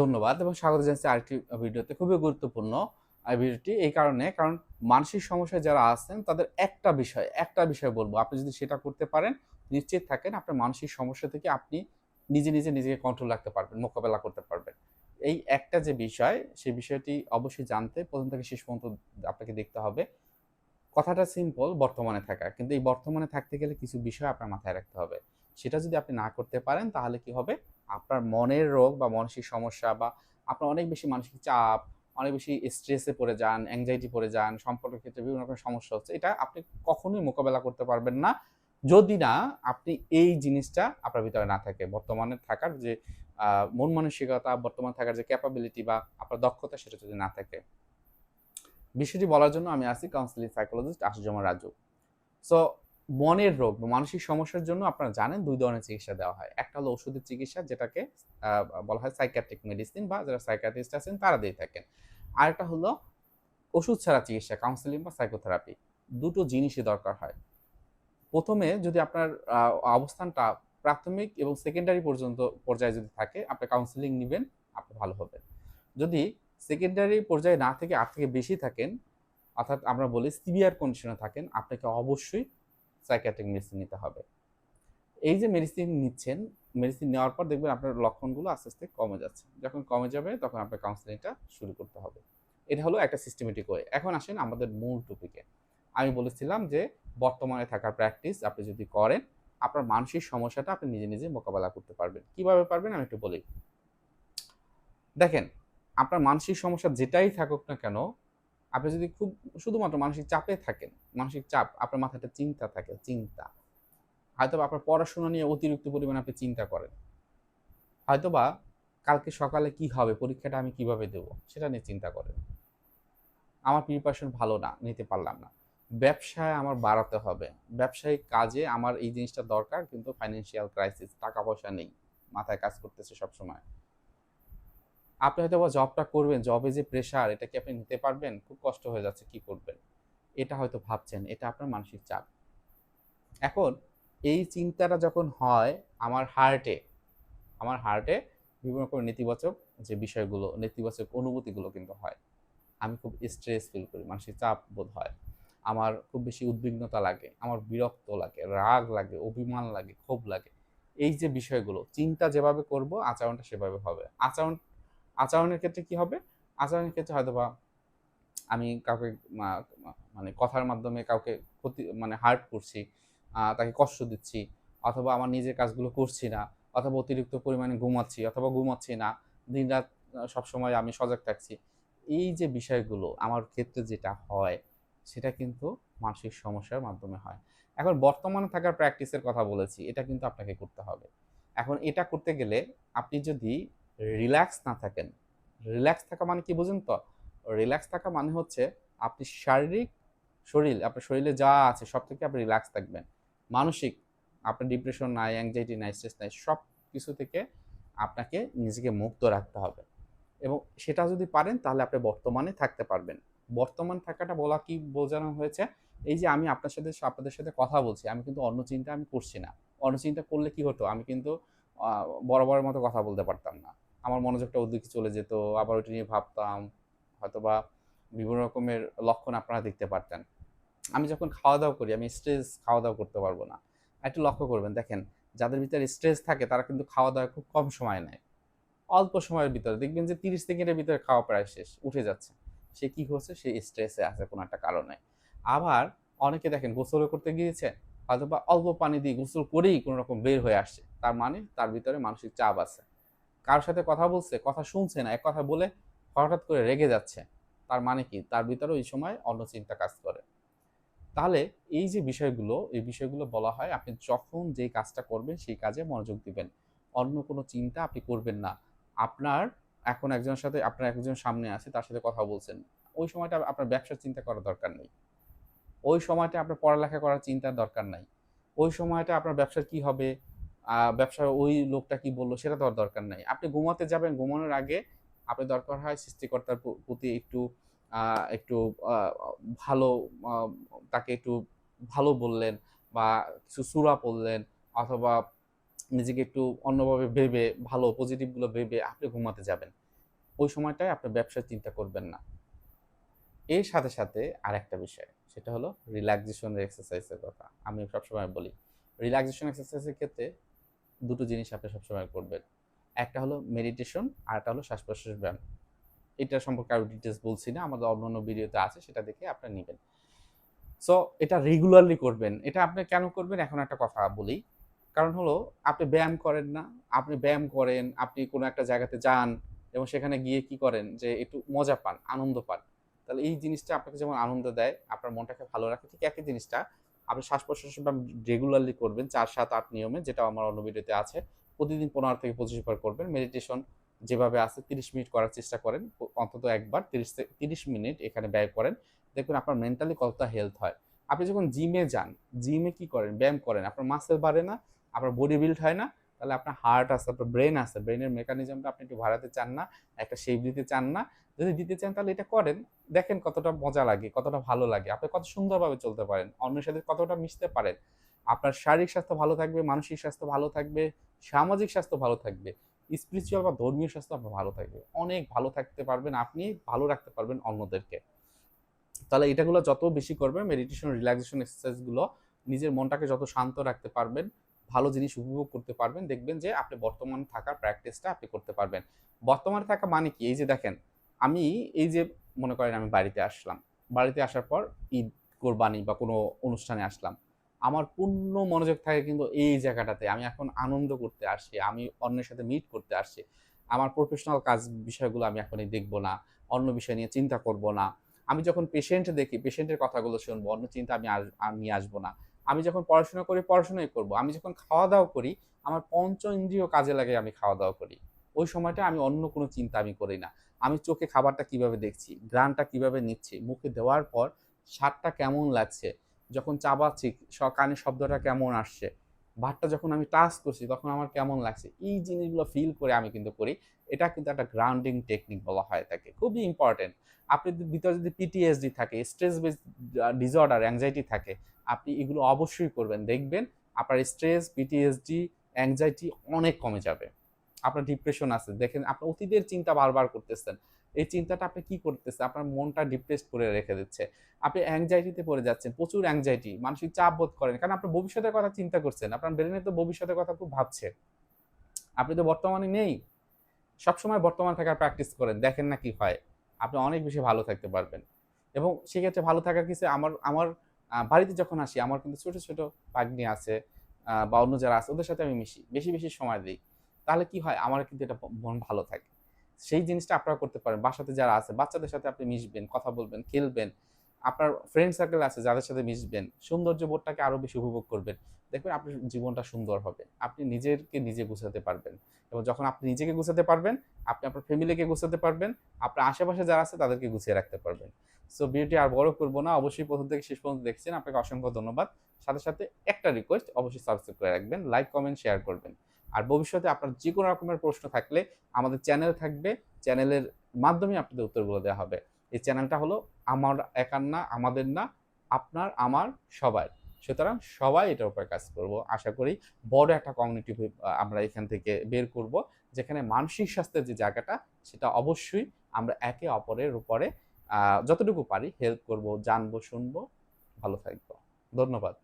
ধন্যবাদ এবং স্বাগত জানাচ্ছি আরেকটি ভিডিওতে। খুবই গুরুত্বপূর্ণ এই ভিডিওটি এই কারণে, কারণ মানসিক সমস্যায় যারা আছেন, তাদের একটা বিষয় একটা বিষয় বলব। আপনি যদি সেটা করতে পারেন, নিশ্চিত থাকেন আপনার মানসিক সমস্যা থেকে আপনি নিজে নিজে, নিজেকে কন্ট্রোল রাখতে পারবেন, মোকাবেলা করতে পারবেন। এই একটা যে বিষয়, সেই বিষয়টি অবশ্যই জানতে প্রথম থেকে শেষ পর্যন্ত আপনাকে দেখতে হবে। কথাটা সিম্পল বর্তমানে থাকা। কিন্তু এই বর্তমানে থাকতে গেলে কিছু বিষয় আপনার মাথায় রাখতে হবে। সেটা যদি আপনি না করতে পারেন, তাহলে কি হবে? আপনার মনের রোগ বা মানসিক সমস্যা বা আপনার অনেক বেশি মানসিক চাপ, অনেক বেশি স্ট্রেসে পড়ে যান অ্যাংজাইটি পড়ে যান, সম্পর্কের ক্ষেত্রে বিভিন্ন রকম সমস্যা হচ্ছে, এটা আপনি কখনোই মোকাবেলা করতে পারবেন না। যদি না, আপনি এই জিনিসটা আপনার ভিতরে না থাকে। বর্তমানে থাকার যে মন মানসিকতা, বর্তমানে থাকার যে ক্যাপাবিলিটি বা আপনার দক্ষতা সেটা যদি না থাকে। বিষয়টি বলার জন্য আমি আছি counselling psychologist Ashujama Raju. So মনের রোগ বা মানসিক সমস্যার জন্য আপনারা জানেন দুই ধরনের চিকিৎসা দেওয়া হয়। একটা হলো ওষুধের চিকিৎসা যেটাকে বলা হয় সাইকিয়াট্রিক মেডিসিন বা যারা সাইকিয়াট্রিস্ট আছেন তারা দিয়ে থাকেন। আরেকটা হলো ওষুধ ছাড়া চিকিৎসা কাউন্সিলিং বা সাইকোথেরাপি দুটো জিনিসই দরকার হয়। প্রথমে যদি আপনার অবস্থানটা প্রাথমিক এবং সেকেন্ডারি পর্যন্ত পর্যায়ে যদি থাকে, আপনি কাউন্সিলিং নেবেন, আপনি ভালো হবেন। যদি সেকেন্ডারি পর্যায়ে না থেকে আট থেকে বেশি থাকেন, অর্থাৎ আমরা বলি সিভিয়ার কন্ডিশনে থাকেন, আপনাকে অবশ্যই সাইকিয়াট্রিক মেডিসিন নিতে হবে। এই যে মেডিসিন নিচ্ছেন মেডিসিন নেওয়ার পর দেখবেন আপনার লক্ষণগুলো আস্তে আস্তে কমে যাচ্ছে। যখন কমে যাবে, তখন আপনার কাউন্সেলিংটা শুরু করতে হবে। এটা হলো একটা সিস্টেমেটিক ওয়ে এখন আসেন আমাদের মূল টপিকে আমি বলেছিলাম যে, বর্তমানে থাকার প্র্যাকটিস আপনি যদি করেন, আপনার মানসিক সমস্যাটা আপনি নিজে নিজে মোকাবেলা করতে পারবেন। কীভাবে পারবেন আমি একটু বলি। দেখেন, আপনার মানসিক সমস্যা যেটাই থাকুক না কেন আপনি যদি খুব, শুধুমাত্র মানসিক চাপে থাকেন, মানসিক চাপ আপনার মাথায় একটা চিন্তা থাকে, চিন্তা। হয়তোবা আপনার পড়াশোনা নিয়ে অতিরিক্ত পরিমাণে আপনি চিন্তা করেন। হয়তোবা কালকে সকালে কি হবে, পরীক্ষাটা আমি কীভাবে দেব, সেটা নিয়ে চিন্তা করেন। আমার প্রিপারেশন ভালো না, নিতে পারলাম না। ব্যবসায় আমার বাড়াতে হবে। ব্যবসায়িক কাজে আমার এই জিনিসটা দরকার, কিন্তু ফাইন্যান্সিয়াল ক্রাইসিস টাকা পয়সা নেই, মাথায় কাজ করতেছে সবসময়। আপনি হয়তো বা জবটা করবেন জবে যে প্রেশার এটা কি আপনি নিতে পারবেন? খুব কষ্ট হয়ে যাচ্ছে, কি করবেন? এটা হয়তো ভাবছেন, এটা আপনার মানসিক চাপ। এখন এই চিন্তাটা যখন হয় আমার হার্টে আমার হার্টে বিভিন্ন রকম নেতিবাচক যে বিষয়গুলো, নেতিবাচক অনুভূতিগুলো কিন্তু হয়। আমি খুব স্ট্রেস ফিল করি, মানসিক চাপ বোধ হয়। আমার খুব বেশি উদ্বিগ্নতা লাগে, আমার বিরক্ত লাগে, রাগ লাগে, অভিমান লাগে, ক্ষোভ লাগে। এই যে বিষয়গুলো, চিন্তা যেভাবে করব, আচরণটা সেভাবে হবে। আচরণ আচরণের ক্ষেত্রে কি হবে? আচরণের ক্ষেত্রে হয়তো বা আমি কাউকে মানে কথার মাধ্যমে কাউকে ক্ষতি মানে হার্ট করছি তাকে কষ্ট দিচ্ছি অথবা আমার নিজের কাজগুলো করছি না অথবা অতিরিক্ত পরিমাণে ঘুমাচ্ছি অথবা ঘুমাচ্ছি না দিনরাত আহ, সবসময় আমি সজাগ থাকছি। এই যে বিষয়গুলো আমার ক্ষেত্রে যেটা হয় সেটা কিন্তু মানসিক সমস্যার মাধ্যমে হয়। এখন বর্তমানে থাকার প্র্যাকটিসের কথা বলেছি এটা কিন্তু আপনাকে করতে হবে। এখন এটা করতে গেলে আপনি যদি রিল্যাক্স না থাকেন। রিল্যাক্স থাকা মানে কি বুঝেন তো? রিল্যাক্স থাকা মানে হচ্ছে আপনি শারীরিক শরীর, আপনার শরীরে যা আছে সব থেকে আপনি রিল্যাক্স থাকবেন। মানসিক, আপনার ডিপ্রেশন নাই অ্যাংজাইটি নাই স্ট্রেস নাই, সব কিছু থেকে আপনাকে নিজেকে মুক্ত রাখতে হবে। এবং সেটা যদি পারেন তাহলে আপনি বর্তমানে থাকতে পারবেন। বর্তমান থাকাটা বলা কি বোঝানো হয়েছে? এই যে আমি আপনার সাথে, আপনাদের সাথে কথা বলছি, আমি কিন্তু অন্য চিন্তা আমি করছি না। অন্য চিন্তা করলে কি হতো? আমি কিন্তু বড় মতো কথা বলতে পারতাম না। আমার মনোযোগটা ওদিকে চলে যেত, আবার ওইটা নিয়ে ভাবতাম, হয়তোবা বিভিন্ন রকমের লক্ষণ আপনারা দেখতে পারতেন। আমি যখন খাওয়া দাওয়া করি, আমি স্ট্রেস খাওয়া দাওয়া করতে পারব না। একটু লক্ষ্য করবেন, দেখেন, যাদের ভিতরে স্ট্রেস থাকে, তারা কিন্তু খাওয়া দাওয়া খুব কম সময় নেয়। অল্প সময়ের ভিতরে, দেখবেন যে তিরিশ সেকেন্ডের ভিতরে খাওয়া প্রায় শেষ, উঠে যাচ্ছে। সে কি হচ্ছে? সে স্ট্রেসে আছে কোনো একটা কারণে। আবার অনেকে দেখেন গোসল করতে গিয়েছে হয়তো বা অল্প পানি দিয়ে গোসল করেই কোনো রকম বের হয়ে আসছে তার মানে তার ভিতরে মানসিক চাপ আছে। কারোর সাথে কথা বলছে, কথা শুনছে না, এক কথা বলে হঠাৎ করে রেগে যাচ্ছে, তার মানে কি? তার ভিতরে ওই সময় অন্য চিন্তা কাজ করে। তাহলে এই যে বিষয়গুলো, এই বিষয়গুলো বলা হয় আপনি যখন যে কাজটা করবেন সেই কাজে মনোযোগ দিবেন। অন্য কোনো চিন্তা আপনি করবেন না। আপনার এখন একজনের সাথে, আপনার একজন সামনে আছে, তার সাথে কথা বলছেন। ওই সময়টা আপনার ব্যবসার চিন্তা করার দরকার নেই। ওই সময়টা আপনার পড়ালেখা করার চিন্তার দরকার নাই। ওই সময়টা আপনার ব্যবসার কি হবে? আহ, ব্যবসার ওই লোকটা কি বলল সেটা তো আর দরকার নাই। আপনি ঘুমাতে যাবেন ঘুমানোর আগে আপনি দরকার হয় সৃষ্টিকর্তার প্রতি একটু একটু ভালো তাকে একটু ভালো বললেন বা কিছু সুরা পড়লেন অথবা নিজেকে একটু অন্যভাবে ভেবে ভালো পজিটিভগুলো ভেবে আপনি ঘুমাতে যাবেন। ওই সময়টায় আপনি ব্যবসার চিন্তা করবেন না। এর সাথে সাথে আর একটা বিষয় সেটা হলো রিল্যাক্সেশন এক্সারসাইজের কথা। আমি সবসময় বলি রিল্যাক্সেশন এক্সারসাইজের ক্ষেত্রে দুটো জিনিস আপনি সবসময় করবেন। একটা হলো মেডিটেশন আর একটা হলো শ্বাস প্রশ্বাস ব্যায়াম। এটা সম্পর্কে আরও ডিটেলস বলছি না, আমাদের অন্য অন্য ভিডিওতে আছে, সেটা দেখে আপনি নেবেন। সো এটা রেগুলারলি করবেন। এটা আপনি কেন করবেন? এখন একটা কথা বলি। কারণ হলো, আপনি ব্যায়াম করেন না, আপনি ব্যায়াম করেন, আপনি কোনো একটা জায়গাতে যান, এবং সেখানে গিয়ে কি করেন? যে একটু মজা পান, আনন্দ পান। তাহলে এই জিনিসটা আপনাকে যেমন আনন্দ দেয়, আপনার মনটাকে ভালো রাখে, ঠিক একই জিনিসটা আপনি শ্বাস প্রশ্বাস রেগুলারলি করবেন চার, সাত, আট নিয়মে যেটা আমার অন্য ভিডিওতে আছে। প্রতিদিন পনেরো থেকে পঁচিশ বার করবেন। মেডিটেশন যেভাবে আছে, তিরিশ মিনিট করার চেষ্টা করেন। অন্তত একবার তিরিশ তিরিশ মিনিট এখানে ব্যয় করেন। দেখবেন আপনার মেন্টালি কতটা হেলথ হয়। আপনি যখন জিমে যান জিমে কি করেন? ব্যায়াম করেন। আপনার মাসেল বাড়ে না, আপনার বডি বিল্ড হয় না। তাহলে আপনার হার্ট আছে, আপনার ব্রেন আছে। ব্রেনের মেকানিজমটা আপনি একটু ভাড়াতে চান না, একটা শেপ দিতে চান না। যদি দিতে চান তাহলে এটা করেন। দেখেন কতটা মজা লাগে, কতটা ভালো লাগে। আপনি কত সুন্দরভাবে চলতে পারেন, অন্যের সাথে কতটা মিশতে পারেন। আপনার শারীরিক স্বাস্থ্য ভালো থাকবে, মানসিক স্বাস্থ্য ভালো থাকবে, সামাজিক স্বাস্থ্য ভালো থাকবে স্পিরিচুয়াল বা ধর্মীয় স্বাস্থ্য আপনার ভালো থাকবে। অনেক ভালো থাকতে পারবেন, আপনি ভালো রাখতে পারবেন অন্যদেরকে। তাহলে এটাগুলো যত বেশি করবেন মেডিটেশন রিল্যাক্সেশন এক্সারসাইজগুলো নিজের মনটাকে যত শান্ত রাখতে পারবেন ভালো জিনিস উপভোগ করতে পারবেন। দেখবেন যে আপনি বর্তমানে থাকার প্র্যাকটিসটা আপনি করতে পারবেন। বর্তমানে থাকা মানে কি? এই যে দেখেন, আমি এই যে মনে করেন আমি বাড়িতে আসলাম। বাড়িতে আসার পর ঈদ, কোরবানি বা কোনো অনুষ্ঠানে আসলাম। আমার পূর্ণ মনোযোগ থাকে কিন্তু এই জায়গাটাতে। আমি এখন আনন্দ করতে আসছি, আমি অন্যের সাথে মিট করতে আসছি। আমার প্রফেশনাল কাজ বিষয়গুলো আমি এখনই দেখব না, অন্য বিষয় নিয়ে চিন্তা করব না। আমি যখন পেশেন্ট দেখি পেশেন্টের কথাগুলো শুনব, অন্য চিন্তা আমি আমি আসব না। আমি যখন পড়াশোনা করি, পড়াশোনাই করব। আমি যখন খাওয়া দাওয়া করি, আমার পঞ্চ ইন্দ্রিয় কাজে লাগে আমি খাওয়া দাওয়া করি। ওই সময়টা আমি অন্য কোনো চিন্তা আমি করি না। আমি চোখে খাবারটা কীভাবে দেখছি, গ্রানটা কীভাবে নিচ্ছি, মুখে দেওয়ার পর স্বাদটা কেমন লাগছে, যখন চাবাচ্ছি কানে শব্দটা কেমন আসছে, ভাতটা যখন আমি টাচ করছি, তখন আমার কেমন লাগছে, এই জিনিসগুলো ফিল করে আমি কিন্তু করি। এটা কিন্তু একটা গ্রাউন্ডিং টেকনিক বলা হয় থাকে খুবই ইম্পর্টেন্ট আপনি ভিতরে যদি পিটিএসডি থাকে স্ট্রেস বেস ডিসঅর্ডার অ্যাংজাইটি থাকে আপনি এগুলো অবশ্যই করবেন। দেখবেন আপনার স্ট্রেস পিটিএসডি অ্যাংজাইটি অনেক কমে যাবে। আপনার ডিপ্রেশন আছে। দেখেন আপনার অতীতের চিন্তা বারবার করতেছেন। এই চিন্তাটা আপনি কি করতেছে আপনার মনটা ডিপ্রেসড করে রেখে দিচ্ছে। আপনি অ্যাংজাইটিতে পড়ে যাচ্ছেন। প্রচুর অ্যাংজাইটি মানসিক চাপ বোধ করেন। কারণ আপনার ভবিষ্যতের কথা চিন্তা করছেন। আপনার ব্রেনে তো ভবিষ্যতের কথা খুব ভাবছে। আপনি তো বর্তমানে নেই। সবসময় বর্তমান থাকার প্র্যাকটিস করেন। দেখেন না কি হয়। আপনি অনেক বেশি ভালো থাকতে পারবেন। এবং সেক্ষেত্রে ভালো থাকার কিছু আমার আমার বাড়িতে যখন আসি, আমার কিন্তু ছোট ছোট পাগনি আছে বা অন্য যারা আছে, ওদের সাথে আমি মিশি, বেশি বেশি সময় দিই। তাহলে কি হয়? আমার কিন্তু এটা মন ভালো থাকে। সেই জিনিসটা আপনারা করতে পারেন। বাসাতে যারা আছে, বাচ্চাদের সাথে আপনি মিশবেন, কথা বলবেন, খেলবেন। আপনার ফ্রেন্ড সার্কেল আছে, যাদের সাথে মিশবেন। সৌন্দর্য বোধটাকে আরও বেশি উপভোগ করবেন। দেখবেন আপনার জীবনটা সুন্দর হবে। আপনি নিজেকে নিজে গুছাতে পারবেন। এবং যখন আপনি নিজেকে গুছাতে পারবেন, আপনি আপনার ফ্যামিলিকে গুছাতে পারবেন, আপনার আশেপাশে যারা আছে, তাদেরকে গুছিয়ে রাখতে পারবেন। সো ভিডিওটি আর বড় করব না। অবশ্যই প্রথম থেকে শেষ পর্যন্ত দেখছেন। আপনাকে অসংখ্য ধন্যবাদ। সাথে সাথে একটা রিকোয়েস্ট অবশ্যই সাবস্ক্রাইব করে রাখবেন। লাইক কমেন্ট শেয়ার করবেন। আর ভবিষ্যতে আপনার যে কোনো রকমের প্রশ্ন থাকলে আমাদের চ্যানেল থাকবে। চ্যানেলের মাধ্যমে আপনাদের উত্তরগুলো দেওয়া হবে। এই চ্যানেলটা হলো আমার একার না, আমাদের না, আপনার, আমার সবাই সুতরাং সবাই এটার উপরে কাজ করব। আশা করি বড় একটা কমিউনিটি আমরা এখান থেকে বের করব, যেখানে মানসিক স্বাস্থ্যের যে জায়গাটা, সেটা অবশ্যই আমরা একে অপরের উপরে যতটুকু পারি হেল্প করব জানব শুনব ভালো থাকব। ধন্যবাদ।